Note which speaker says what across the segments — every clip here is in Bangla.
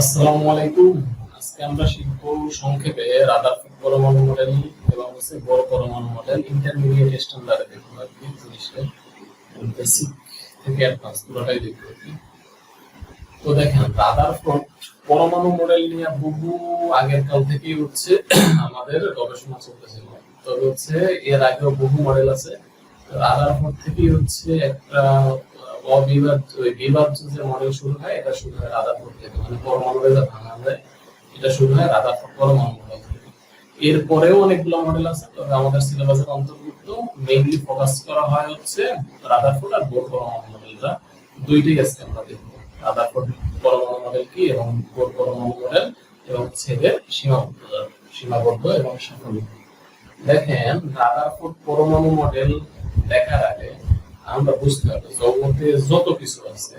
Speaker 1: আসসালামু আলাইকুম। আজকে আমরা শিখব সংক্ষেপে রাদারফোর্ড পরমাণু মডেল এবং হচ্ছে বড় পরমাণু মডেল ইন্টারমিডিয়েট স্ট্যান্ডার্ডে দেখব আর কি জিনিসটা। বেসিক থেকে অ্যাডভান্স পুরোটাই দেখব আর কি। তো দেখেন রাদারফোর্ড পরমাণু মডেল নিয়ে বহু আগের কাল থেকেই হচ্ছে আমাদের গবেষণা চলতেছিল তবে হচ্ছে এর আগেও বহু মডেল আছে। রাদার রাদারফোর্ড থেকেই হচ্ছে একটা ওই বিভাজ্য যে মডেল শুরু হয়, এটা শুরু হয় রাদারফোর্ড থেকে মানে পরমাণু যা ভাঙা যায়, এটা শুরু হয় রাদারফোর্ড পরমাণু থেকে এরপরেও অনেকগুলো মডেল আছে, তবে আমাদের সিলেবাসের অন্তর্ভুক্ত। মেইনলি ফোকাস করা হয় হচ্ছে রাদারফোর্ড আর বোর পরমাণু মডেলটা। দুইটাই আজকে আমরা দেখব। রাদারফোর্ড পরমাণু মডেল কি এবং বোর পরমাণু মডেল এবং ছেদের সীমাবদ্ধ সীমাবদ্ধ এবং সাফল্য। দেখেন রাদারফোর্ড পরমাণু মডেল দেখার আগে আমরা বুঝতে হবে জগতে যত কিছু আছে,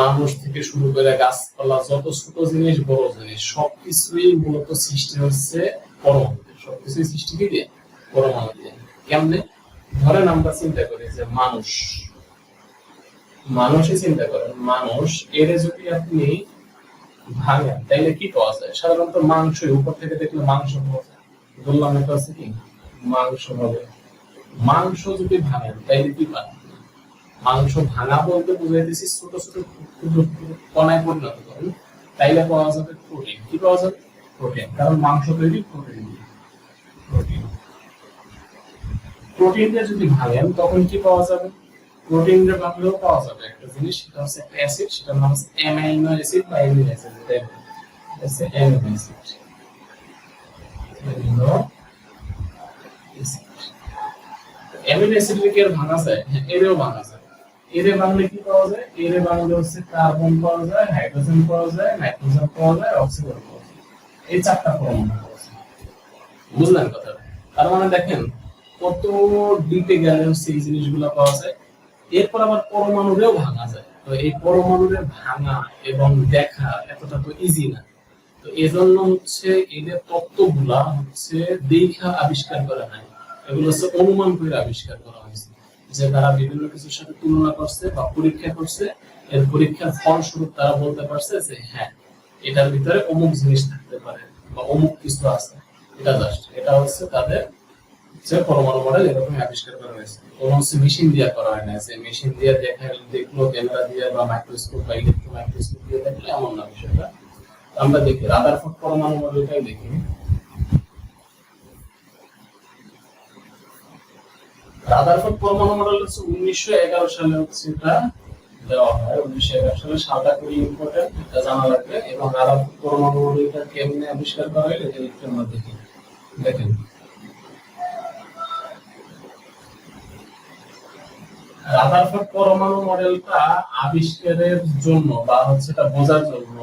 Speaker 1: মানুষ থেকে শুরু করে গাছপালা, যত ছোট জিনিস, বড় জিনিস, সবকিছুই মূলত সৃষ্টি হচ্ছে পরমাণু সবকিছুই সৃষ্টি কি দিয়ে? পরমাণু দিয়ে। কেমনে? ধরেন আমরা চিন্তা করি যে মানুষ। মানুষই চিন্তা করেন, মানুষ, এর যদি আপনি ভাঙেন, তাইলে কি পাওয়া যায়? সাধারণত মাংস উপর থেকে দেখলে মাংস পাওয়া যায়। বললাম এটা আছে কি? মাংস হবে। মাংস যদি ভাঙেন, তাইলে কি পান মাংস ভাঙা বলতে বুঝাইতেছি ছোট ছোট ক্ষুদ্র কণায় পরিণত করেন তাইলে পাওয়া যাবে প্রোটিন কি পাওয়া যাবে? প্রোটিন কারণ মাংস তৈরি প্রোটিন প্রোটিন প্রোটিন দিয়ে যদি ভাঙেন, তখন কি পাওয়া যাবে? প্রোটিন দিয়ে ভাঙলেও পাওয়া যাবে একটা জিনিস, সেটা হচ্ছে একটা অ্যাসিড সেটার নাম হচ্ছে অ্যামাইনো অ্যাসিড বা অ্যামিনো অ্যাসিড যেটা হচ্ছে amino acid amino acid amino acid কি ভাঙা যায় হ্যাঁ, এরেও ভাঙা যায় এরে ভাঙলে কি পাওয়া যায়? এরে ভাঙলে হচ্ছে কার্বন পাওয়া যায় হাইড্রোজেন পাওয়া যায় নাইট্রোজেন পাওয়া যায় অক্সিজেন পাওয়া যায়। এই চারটা পরমাণু বুঝলেন কথা তার মানে দেখেন কত ডিপে গেলে হচ্ছে এই জিনিসগুলো পাওয়া যায়। এরপর আবার পরমাণুরেও ভাঙা যায়। তো এই পরমাণুরে ভাঙা এবং দেখা এতটা তো ইজি না। তো এজন্য হচ্ছে এদের তত্ত্বগুলা হচ্ছে দেখা আবিষ্কার করা নাই। এগুলো হচ্ছে অনুমান করে আবিষ্কার করা হয়েছে যে তারা বিভিন্ন কিছুর সাথে তুলনা করছে বা পরীক্ষা করছে। এর পরীক্ষার ফলস্বরূপ তারা বলতে পারছে যে হ্যাঁ এটার ভিতরে অমুক জিনিস থাকতে পারে বা অমুক কিছু আছে। এটা জাস্ট এটা হচ্ছে তাদের যে পরমাণু মডেল এরকম আবিষ্কার করা হয়েছে। কোনো হচ্ছে মেশিন দিয়ে করা হয় না। যে মেশিন দিয়ে দেখা দেখল ক্যামেরা দিয়ে বা মাইক্রোস্কোপ বা ইলেকট্রো মাইক্রোস্কোপ দিয়ে দেখলে এমন না বিষয়টা। আমরা দেখি রাদারফোর্ড পরমাণু মডেলটাই দেখি। রাদারফোর্ড পরমাণু মডেল হচ্ছে উনিশশো এগারো সালে হচ্ছে এটা দেওয়া হয়। উনিশশো এগারো সালে ইম্পর্টেন্ট এটা জানা লাগবে। এবং রাদারফোর্ড পরমাণু মডেলটা কেমনে আবিষ্কার করা এটা একটু আমরা দেখি। দেখেন। রাদারফোর্ড পরমাণু মডেলটা আবিষ্কারের জন্য বা হচ্ছে এটা বোঝার জন্য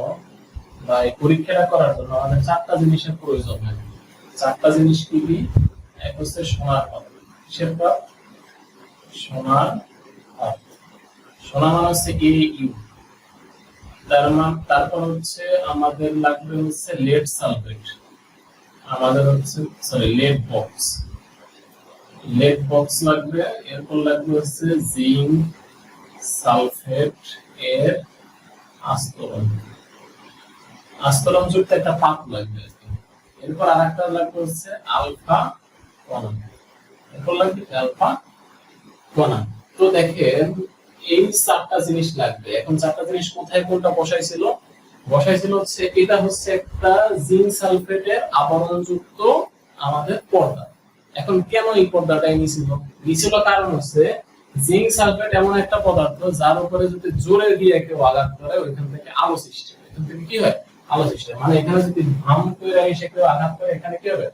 Speaker 1: বা এই পরীক্ষাটা করার জন্য আমাদের চারটা জিনিসের প্রয়োজন হয়। চারটা জিনিস কি কি? এক হচ্ছে সোনার পাত পাত সোনা মানে হচ্ছে এ ইউ তার মান, তারপর হচ্ছে আমাদের লাগবে হচ্ছে লেড সালফেট। আমাদের হচ্ছে sorry lead box lead box লাগবে, এরপর লাগবে হচ্ছে জিঙ্ক সালফেট এর আস্তরণ। আস্তরণ যুক্ত একটা পাত লাগবে। এরপর আরেকটা লাগবে হচ্ছে আলফা কণা। এরপর লাগবে আলফা কণা তো দেখেন, এই চারটা জিনিস লাগবে। এখন চারটা জিনিস কোথায় কোনটা বসাইছিল? বসাইছিল হচ্ছে, এটা হচ্ছে একটা জিঙ্ক সালফেটের আবরণযুক্ত আমাদের পর্দা। এখন কেন এই নিছিল? নিছিল কারণ হচ্ছে, জিঙ্ক সালফেট এমন একটা পদার্থ যার উপরে যদি জোরে দিয়ে কেউ আঘাত করে, ওইখান থেকে আলো সৃষ্টি হয়। এখান থেকে কি হয়? আলো সৃষ্টি মানে এখানে যদি এসে কেউ আঘাত করে, এখানে কি হবে?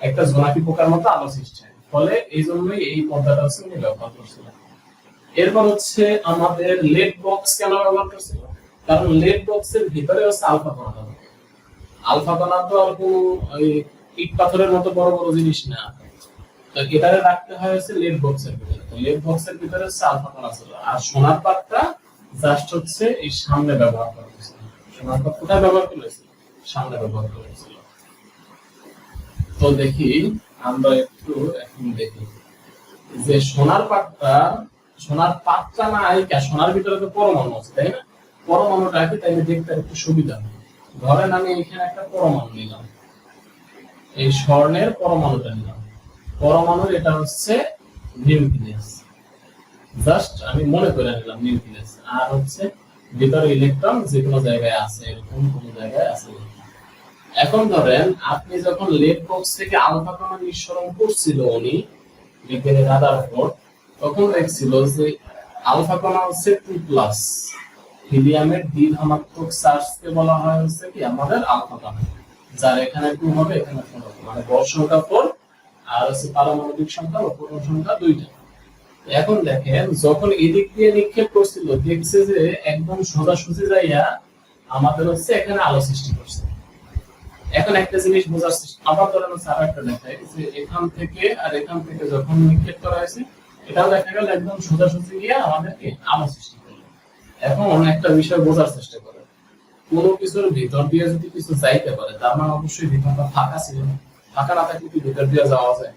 Speaker 1: একটা জোনাকি পোকার মতো আলো সৃষ্টি হয়। ফলে এই জন্যই এই পর্দাটা হচ্ছে উনি ব্যবহার করছিলেন এরপর হচ্ছে আমাদের লেড বক্স কেন ব্যবহার করছিল? কারণ লেড বক্সের ভিতরে হচ্ছে আলফা কণা। আলফা কণা তো আর কোনো ইট পাথরের মতো বড় বড় জিনিস না। তো এটারে রাখতে হয় হচ্ছে লেড বক্সের ভিতরে। তো লেড বক্সের ভিতরে হচ্ছে আলফা কণা ছিল। আর সোনার পাতটা জাস্ট হচ্ছে এই সামনে ব্যবহার করা হয়েছিল। সোনার পাত কোথায় ব্যবহার করেছিল সামনে ব্যবহার করেছিল তো দেখি আমরা একটু এখন দেখি। যে সোনার পাতটা সোনার পাতটা না আইকা সোনার ভিতরে তো পরমাণু আছে, তাই না? পরমাণুটা কি? তাইলে দেখতে একটু সুবিধা। ধরেন আমি এখানে একটা পরমাণু নিলাম। এই স্বর্ণের পরমাণুটা নিলাম। পরমাণুর এটা হচ্ছে নিউক্লিয়াস। জাস্ট আমি মনে করে নিলাম নিউক্লিয়াস। আর হচ্ছে ভিতরে ইলেকট্রন যে কোনো জায়গায় আছে, এরকম কোনো জায়গায় আছে। এখন ধরেন আপনি যখন লেড বক্স থেকে আলফা কণা নিঃসরণ করছিল উনি, বিজ্ঞানী রাদারফোর্ড তখন দেখছিল যে আলফা কণা হচ্ছে টু প্লাস। হিলিয়ামের দ্বি ধনাত্মক চার্জকে বলা হয় হচ্ছে কি? আমাদের আলফা কণা। যার এখানে টু হবে, এখানে ফোর হবে। মানে বর সংখ্যা ফোর, আর হচ্ছে পারমাণবিক সংখ্যা ও পূর্ণ সংখ্যা দুইটা। এখন দেখেন, যখন এদিক দিয়ে নিক্ষেপ করছিল, দেখছে যে একদম সোজাসুজি যাইয়া আমাদের হচ্ছে এখানে আলো সৃষ্টি করছে। এখন একটা জিনিস বোঝার আবার ধরেন আর একটা দেখায় যে এখান থেকে আর এখান থেকে যখন নিক্ষেপ করা হয়েছে, এটাও দেখা গেল একদম সোজাসুজি গিয়ে আমাদেরকে আলো সৃষ্টি করল। এখন একটা বিষয় বোঝার চেষ্টা করে। কোনো কিছুর ভিতর দিয়ে যদি কিছু যাইতে পারে, তার মানে অবশ্যই ভিতরটা ফাঁকা ছিল। ফাঁকা না থাকলে কি ভিতর দিয়ে যাওয়া যায়?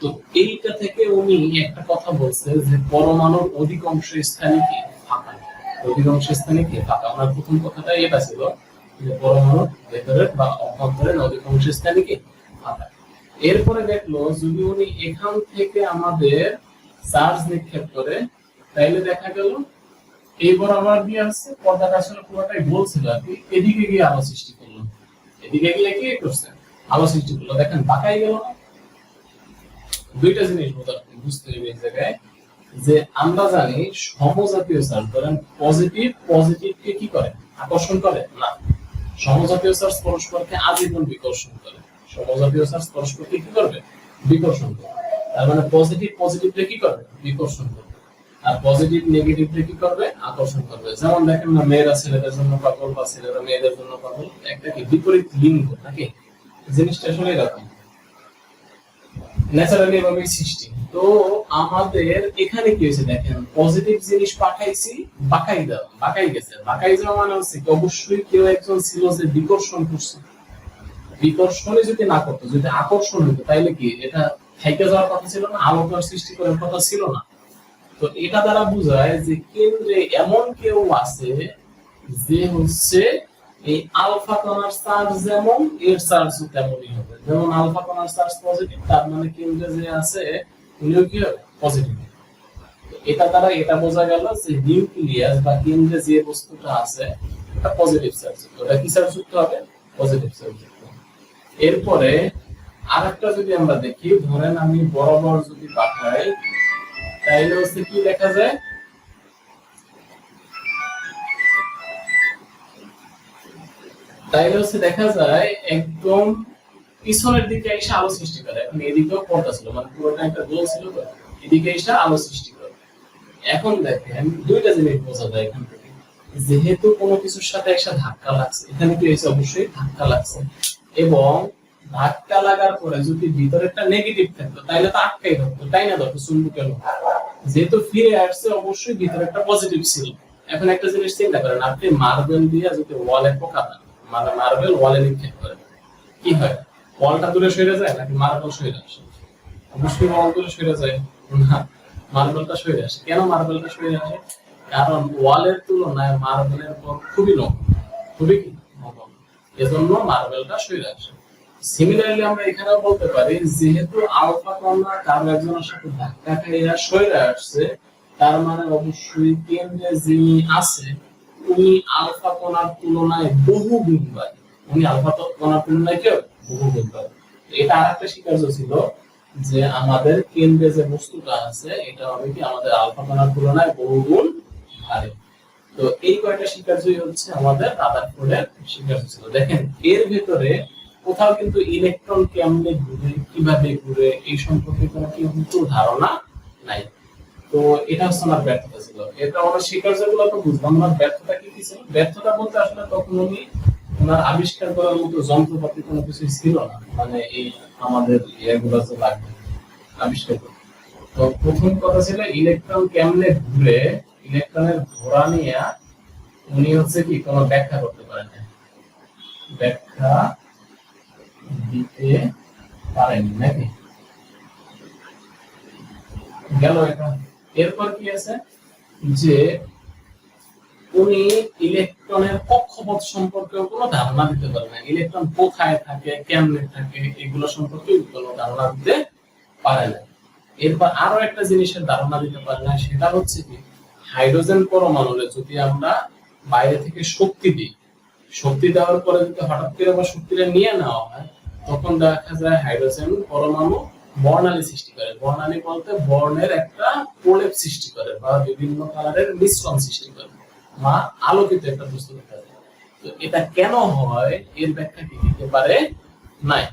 Speaker 1: তো এইটা থেকে উনি একটা কথা বলছে যে পরমাণুর অধিকাংশ স্থানে কি ফাঁকা? অধিকাংশ স্থানে কি ফাঁকা? আমার প্রথম কথাটা এটা ছিল যে পরমাণুর ভেতরের বা অভ্যন্তরের অধিকাংশ স্থানে কি? ফাঁকা এরপরে দেখল যদি উনি এখান থেকে আমাদের চার্জ নিক্ষেপ করে, তাইলে দেখা গেল এই বরাবর দিয়ে আসছে, পর্দাটা আসলে পুরোটাই আর কি। এদিকে গিয়ে আলো সৃষ্টি করল। এদিকে গিয়ে কি করছে? আলো সৃষ্টি করল। দেখেন বাঁকাই গেল দুইটা জিনিস বুঝতে হবে এই জায়গায়, যে আমরা জানি সমজাতীয় চার্জ ধরেন পজিটিভ পজিটিভকে কি করে? আকর্ষণ করে? না। সমজাতীয় চার্জ পরস্পরকে আজীবন বিকর্ষণ করে। সমজাতীয় চার্জ পরস্পরকে কি করবে? বিকর্ষণ করবে তার মানে পজিটিভ পজিটিভটা কি করবে? বিকর্ষণ করবে। আর পজিটিভ নেগেটিভকে কি করবে? আকর্ষণ করবে। যেমন দেখেন না, মেয়েরা ছেলেদের জন্য পাগল বা ছেলেরা মেয়েদের জন্য পাগল, একটা কি? বিপরীত লিঙ্গ, নাকি? জিনিসটা আসলে এরকম। ন্যাচারালি এভাবে সৃষ্টি তো আমাদের এখানে কি হয়েছে দেখেন? পজিটিভ জিনিস পাঠাইছি, বাকাই দেওয়া, বাকাই গেছে। বাকাই যাওয়া মানে হচ্ছে অবশ্যই কেউ একজন ছিল যে বিকর্ষণ করছে। বিকর্ষণে যদি না করতো, যদি আকর্ষণ হতো তাইলে কি এটা থাইকে যাওয়ার কথা ছিল না? আলোকর সৃষ্টি করার কথা ছিল না। তো এটা দ্বারা বোঝায় যে কেন্দ্রে এমন কেউ আছে যে হচ্ছে এই আলফা কণার চার্জ যেমন, এর চার্জ তেমনই হবে। যেমন আলফা কণার চার্জ পজিটিভ তার মানে কেন্দ্রে যে আছে উনিও কি পজিটিভ এটা দ্বারা এটা বোঝা গেল যে নিউক্লিয়াস বা কেন্দ্রে যে বস্তুটা আছে, এটা পজিটিভ চার্জ। ওটা কি চার্জ যুক্ত হবে? পজিটিভ চার্জ যুক্ত এরপরে আরেকটা যদি আমরা দেখি, ধরেন আমি বরাবর যদি পাঠাই তাইলে হচ্ছে কি দেখা যায়? তাইলে হচ্ছে দেখা যায় একদম পিছনের দিকে এসে আলো সৃষ্টি করে। এখন এদিকেও পর্দা ছিল মানে পুরোটা একটা গোল ছিল তো, এদিকে এসে আলো সৃষ্টি করে। এখন দেখেন, দুইটা জিনিস বোঝা যায় এখান থেকে। যেহেতু কোনো কিছুর সাথে একটা ধাক্কা লাগছে, এখানে কি হয়েছে অবশ্যই ধাক্কা লাগছে। এবং ধাক্কা লাগার পরে যদি ভিতরে একটা নেগেটিভ থাকতো তাইলে তো আটকাই ধরতো, তাই না ধরতো, চুম্বকের যেহেতু ফিরে আসছে, অবশ্যই ভিতরে একটা পজিটিভ ছিল। এখন একটা জিনিস চিন্তা করেন, আপনি মার্বেল দিয়ে যদি ওয়ালে পোকা দেন মানে মার্বেল ওয়ালে নিক্ষেপ করেন কি হয়? ওয়ালটা দূরে সরে যায় নাকি মার্বেল সরে আসে? অবশ্যই ওয়াল দূরে সরে যায়। না মার্বেলটা সরে আসে। কেন মার্বেলটা সরে আসে? কারণ ওয়ালের তুলনায় মার্বেলের পর খুবই নরম খুবই নরম। এজন্য মার্বেলটা সরে আসে। সিমিলারলি আমরা এখানেও বলতে পারি, যেহেতু আলফা কণা কারও একজনের সাথে ধাক্কা খাইয়া সরে আসছে, তার মানে অবশ্যই কেন্দ্রে যিনি আছে উনি আলফা কণার তুলনায় বহু গুণ বাড়ে। উনি আলফা কণার তুলনায় কেউ বহু গুণ বাড়ে। এটা আরেকটা স্বীকার্য ছিল যে আমাদের কেন্দ্রে যে বস্তুটা আছে, এটা হবে কি আমাদের আলফা কণার তুলনায় বহু গুণ ভারী তো এই কয়টা স্বীকার্যই হচ্ছে আমাদের রাদারফোর্ডের স্বীকার্য ছিল। দেখেন, এর ভেতরে কোথাও কিন্তু ইলেকট্রন কেমনে ঘুরে, কীভাবে ঘুরে, এই সম্পর্কে কোনো কিন্তু ধারণা নাই। তো এটা হচ্ছে আমার ব্যর্থতা ছিল। এটা গুলো তো বুঝলাম। ব্যর্থতা কি কি ছিল? ব্যর্থতা বলতে আসলে তখন ওনার আবিষ্কার করার মতো যন্ত্রপাতি কোনো কিছু ছিল না। মানে এই আমাদের যে লাগবে, আবিষ্কার করতে তো প্রথম কথা ছিল ইলেকট্রন কেমনে ঘুরে, ইলেকট্রনের ঘোরা নিয়ে উনি হচ্ছে কি কোনো ব্যাখ্যা করতে পারেন না ব্যাখ্যা দিতে পারেন নাকি? গেল এটা এরপর কি আছে? যে উনি ইলেকট্রনের কক্ষপথ সম্পর্কেও কোনো ধারণা দিতে পারে না। ইলেকট্রন কোথায় থাকে, কেমনে থাকে, এগুলো সম্পর্কে কোনো ধারণা দিতে পারে না। এরপর আরও একটা জিনিসের ধারণা দিতে পারে না, সেটা হচ্ছে কি, হাইড্রোজেন পরমাণুরে যদি আমরা বাইরে থেকে শক্তি দিই, শক্তি দেওয়ার পরে যদি হঠাৎ করে আবার শক্তিটা নিয়ে নেওয়া হয়, তখন দেখা যায় হাইড্রোজেন পরমাণু বর্ণালী সৃষ্টি করে। বর্ণালী বলতে বর্ণের একটা প্রলেপ সৃষ্টি করে বা বিভিন্ন কালারের মিশ্রণ সৃষ্টি করে। বা আলোকিত একটা বস্তু দেখা যায়। তো এটা কেন হয়? এর ব্যাখ্যা কি দিতে পারে নাই।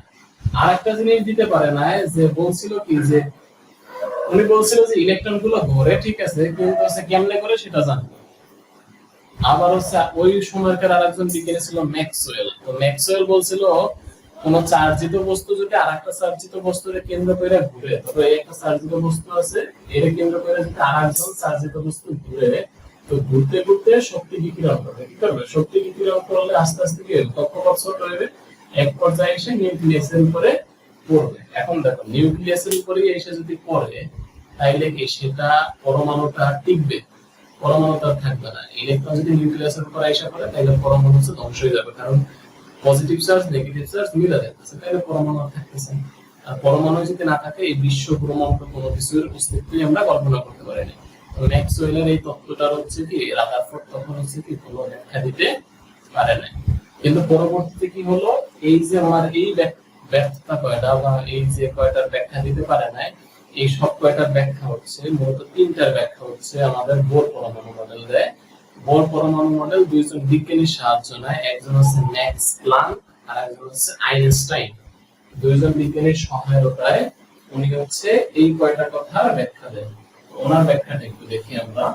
Speaker 1: আর একটা জিনিস দিতে পারে না যে বলছিল কি যে, উনি বলছিল যে ইলেকট্রনগুলো ঘোরে ঠিক আছে, কিন্তু হচ্ছে কেমনে করে সেটা জানি। আবার হচ্ছে ওই সময়কার আরেকজন বিজ্ঞানী ছিল ম্যাক্সওয়েল। তো ম্যাক্সওয়েল বলছিল কোন চার্জিত বস্তু যদি আর একটা চার্জিত বস্তুরে কেন্দ্র করে ঘুরে তবে একটা চার্জিত বস্তু আছে এর কেন্দ্র করে যদি আর একজন চার্জিত বস্তু ঘুরে, তো ঘুরতে ঘুরতে শক্তি বিকিরণ করবে, কি করবে? শক্তি বিকিরণ করলে আস্তে আস্তে কি কক্ষপথ ছোট হবে এক পর্যায়ে এসে উপরে পড়বে। এখন দেখো উপরে এসে যদি পড়ে, তাইলে কি সেটা পরমাণুটা টিকবে? পরমাণুটা থাকবে না। ইলেকট্রন যদি নিউক্লিয়াসের উপর এসে পড়ে তাহলে পরমাণু হচ্ছে ধ্বংস হয়ে যাবে। কারণ পজিটিভ চার্জ নেগেটিভ চার্জ মিলে যাচ্ছে তাহলে পরমাণু থাকতেছে আর পরমাণু যদি না থাকে, এই বিশ্ব ব্রহ্মাণ্ড কোনো কিছুর অস্তিত্বই আমরা কল্পনা করতে পারি না। ম্যাক্সওয়েলের এই তত্ত্বটার হচ্ছে কি, রাদারফোর্ড তখন হচ্ছে কি, কোনো ব্যাখ্যা দিতে পারে না কিন্তু পরবর্তীতে কি হলো, এই যে আমার এই ব্যর্থতা কয়টা বা এই যে কয়টার ব্যাখ্যা দিতে পারে না এই সব কয়টার ব্যাখ্যা হচ্ছে, মূলত তিনটার ব্যাখ্যা হচ্ছে আমাদের বোর পরমাণু মডেল দেয়। বোর পরমাণু মডেল দুইজন বিজ্ঞানীর সাহায্য নেয়। একজন হচ্ছে ম্যাক্স প্লাঙ্ক আর একজন হচ্ছে আইনস্টাইন। দুইজন বিজ্ঞানীর সহায়তায় উনি হচ্ছে এই কয়টা কথা ব্যাখ্যা দেন। ওনার ব্যাখ্যাটা একটু দেখি আমরা।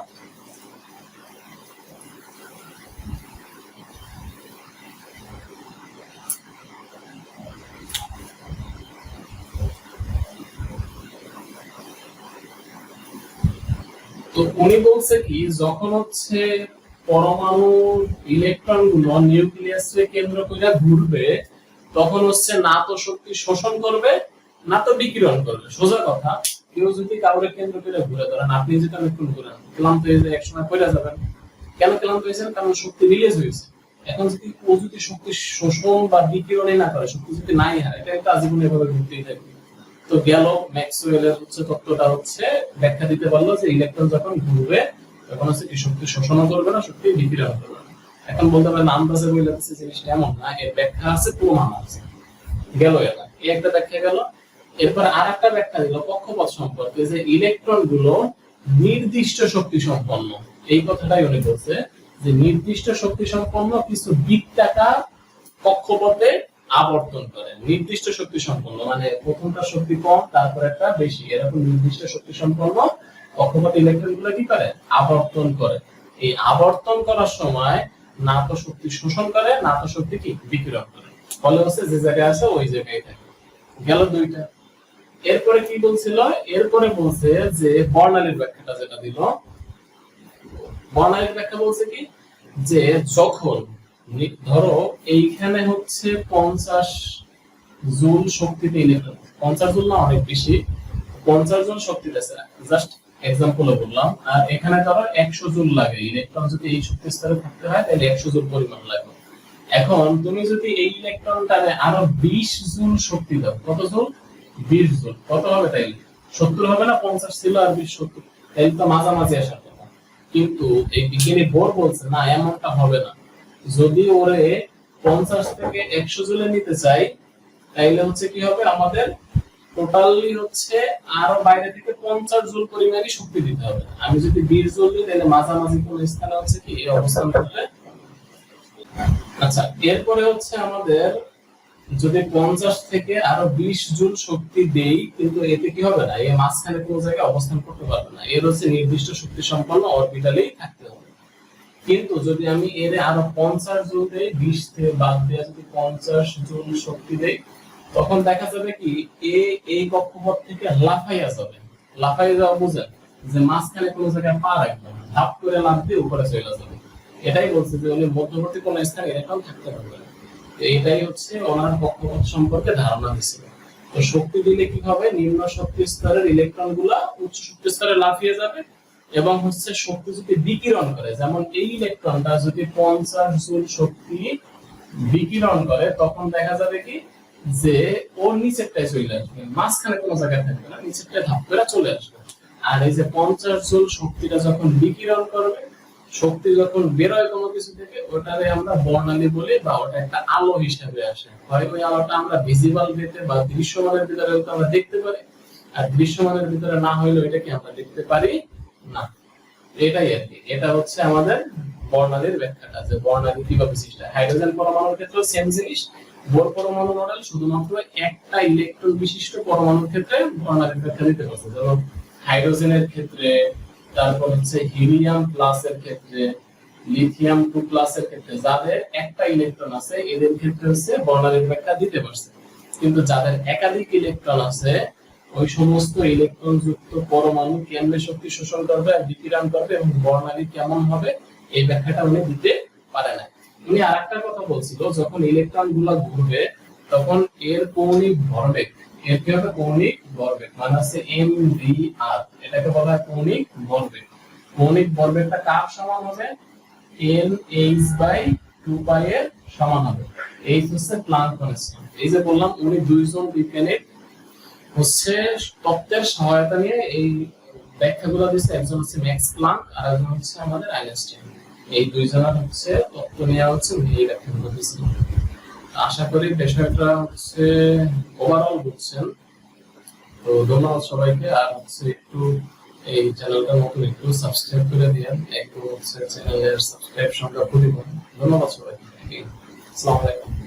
Speaker 1: তো উনি বলছে কি, যখন হচ্ছে পরমাণু ইলেকট্রনগুলো নিউক্লিয়াসে কেন্দ্র করে ঘুরবে, তখন হচ্ছে না তো শক্তি শোষণ করবে না তো বিকিরণ করবে। সোজা কথা, কেউ যদি কাউরে কেন্দ্র করে ঘুরে ধরেন, আপনি যদি অনেকক্ষণ ঘুরেন, ক্লান্ত হয়ে যায়, একসময় পড়ে যাবেন। কেন ক্লান্ত হয়েছেন? কারণ শক্তি রিলিজ হয়েছে। এখন যদি ও যদি শক্তি শোষণ বা বিকিরণে না করে, শক্তি যদি নাই হয় এটা একটা আজীবন এভাবে ঘুরতেই থাকবে। তো গেল ম্যাক্সওয়েলের হচ্ছে তত্ত্বটা হচ্ছে, ব্যাখ্যা দিতে পারল যে ইলেকট্রন যখন ঘুরবে হচ্ছে শক্তি করবে না, শক্তি বিকিরণ করবে এখন বলতে জিনিসটা এমন না, এর ব্যাখ্যা আছে, প্রমাণ আছে। গেল এই একটা ব্যাখ্যা গেল। এরপর আর একটা ব্যাখ্যা দিল কক্ষপথ সম্পর্কে, যে ইলেকট্রনগুলো নির্দিষ্ট শক্তি সম্পন্ন। এই কথাটাই উনি বলছে, যে নির্দিষ্ট শক্তি সম্পন্ন কিছু বৃত্তাকা কক্ষপথে আবর্তন করে। নির্দিষ্ট শক্তি সম্পন্ন মানে প্রথমটা শক্তি কম, তারপর একটা বেশি। এরকম নির্দিষ্ট শক্তি সম্পন্ন কক্ষপথ ইলেকট্রনগুলো কি করে? আবর্তন করে। এই আবর্তন করার সময় না তো শক্তি শোষণ করে না তো শক্তি কি? বিকিরণ করে। ফলে হচ্ছে যে জায়গায় আছে, ওই জায়গায় থাকে। গেল দুইটা। এরপরে কি বলছিল? এরপরে বলছে যে বর্ণালীর ব্যাখ্যাটা যেটা দিল, বর্ণালীর ব্যাখ্যা বলছে কি? যে যখন ধরো এইখানে হচ্ছে পঞ্চাশ জুল শক্তিতে ইলেকট্রন পঞ্চাশ জুল না, অনেক বেশি। পঞ্চাশ জুল শক্তিতে জাস্ট এক্সাম্পল বললাম, আর এখানে ধরো একশো জুল লাগে ইলেকট্রন যদি এই শক্তি স্তরে থাকতে হয়, তাহলে একশো জুল পরিমাণ লাগবে। এখন তুমি যদি এই ইলেকট্রনটারে আরও বিশ জুল শক্তি দাও, কত জুল? বিশ জুল। কত হবে তাই সত্তর হবে না? পঞ্চাশ ছিল আর বিশ সত্তর। তাইলে তো মাঝামাঝি আসার কথা। কিন্তু এই বিজ্ঞানী বোর বলছে, না, এমনটা হবে না। যদি ওরে পঞ্চাশ থেকে একশো জুলে নিতে চাই, তাইলে হচ্ছে কি হবে আমাদের টোটালি হচ্ছে আরও বাইরে থেকে পঞ্চাশ জুল পরিমাণই শক্তি দিতে হবে। আমি যদি বিশ জুল দিই তাহলে মাঝামাঝি কোন স্থানে হচ্ছে কি এই অবস্থান করলে? আচ্ছা এরপরে হচ্ছে আমাদের যদি পঞ্চাশ থেকে আরও বিশ জুল শক্তি দেই, কিন্তু এতে কি হবে না? এই মাঝখানে কোনো জায়গায় অবস্থান করতে পারবে না। এর হচ্ছে নির্দিষ্ট শক্তি সম্পন্ন অরবিটালেই থাকতে হবে। কিন্তু যদি আমি এর আরও পঞ্চাশ জুল দেই, বিশ থেকে বাদ দেওয়া যদি পঞ্চাশ জুল শক্তি দেই তখন দেখা যাবে কি, এ, এই কক্ষপথ থেকে লাফাইয়া যাবে। লাফাইয়া যাওয়া বুঝেন যে মাঝখানে কোনো জায়গায় পা রাখবে ধাপ করে লাফ দিয়ে উপরে চলে যাবে। এটাই বলছে যে উনি মধ্যবর্তী কোন স্থানে এরকম থাকতে পারবে এটাই হচ্ছে ওনার কক্ষপথ সম্পর্কে ধারণা দিছিল তো শক্তি দিলে কি হবে? নিম্ন শক্তি স্তরের ইলেকট্রনগুলা উচ্চ শক্তি স্তরে লাফিয়ে যাবে এবং হচ্ছে শক্তি যদি বিকিরণ করে, যেমন এই ইলেকট্রনটা যদি পঞ্চাশ জুল শক্তি বিকিরণ করে, তখন দেখা যাবে কি যে ওর নিচেরটাই চলে আসবে, মাঝখানে কোনো জায়গায় থাকবে না, নিচেরটায় ধাপ করে চলে আসবে। আর এই যে পঞ্চাশ জুল শক্তিটা যখন বিকিরণ করবে, শক্তি যখন বেরোয় কোনো কিছু থেকে, ওটারে আমরা বর্ণালী বলি বা ওটা একটা আলো হিসেবে আসে। হয় ওই আলোটা আমরা ভিজিবল পেতে বা দৃশ্যমানের ভিতরে আমরা দেখতে পারি, আর দৃশ্যমানের ভিতরে না হইলে এটাকে আমরা দেখতে পারি না। এটাই আর কি। এটা হচ্ছে আমাদের বর্ণালীর ব্যাখ্যাটা, যে বর্ণালী কীভাবে সৃষ্টি হাইড্রোজেন পরমাণুর ক্ষেত্রে সেম জিনিস বোর পরমাণু মডেল শুধুমাত্র একটা ইলেকট্রন বিশিষ্ট পরমাণুর ক্ষেত্রে বর্ণালীর ব্যাখ্যা দিতে পারছে। যেমন হাইড্রোজেনের ক্ষেত্রে, তারপর হচ্ছে হিলিয়াম প্লাসের ক্ষেত্রে লিথিয়াম টু প্লাসের ক্ষেত্রে যাদের একটা ইলেকট্রন আছে, এদের ক্ষেত্রে হচ্ছে বর্ণালীর ব্যাখ্যা দিতে পারছে। কিন্তু যাদের একাধিক ইলেকট্রন আছে, ওই সমস্ত ইলেকট্রন যুক্ত পরমাণু কেন্দ্রে শক্তি শোষণ করবে আর বিকিরণ করবে এবং বর্ণালী কেমন হবে, এই ব্যাখ্যাটা উনি দিতে পারে না উনি আরেকটা কথা বলছিল, যখন ইলেকট্রনগুলা ঘুরবে, তখন এর কৌণিক ভরবেগ, এর কি হবে? কৌণিক ভরবেগ মানে হচ্ছে এম ভি আর এটাকে বলা হয় কৌণিক ভরবেগ। কৌণিক ভরবেগটা কার সমান হবে? N H by two pi এর সমান হবে। এইচ হচ্ছে প্লাঙ্ক কনস্ট্যান্ট এই যে বললাম, উনি দুইজন বিজ্ঞানীর হচ্ছে তত্ত্বের সহায়তা নিয়ে এই ব্যাখ্যাগুলো দিচ্ছে একজন হচ্ছে ম্যাক্স প্লাঙ্ক আর একজন হচ্ছে আমাদের আইনস্টাইন। এই দুইজনের হচ্ছে তত্ত্ব নেওয়া হচ্ছে, উনি ব্যাখ্যা দিচ্ছেন আশা করি বিষয়টা হচ্ছে ওভারঅল বুঝছেন। তো ধন্যবাদ সবাইকে, আর হচ্ছে একটু এই চ্যানেলটা নতুন একটু সাবস্ক্রাইব করে দিয়েন, একটু হচ্ছে চ্যানেলের সাবস্ক্রাইব সংখ্যা পরিমাণ ধন্যবাদ সবাইকে। আসসালামু আলাইকুম।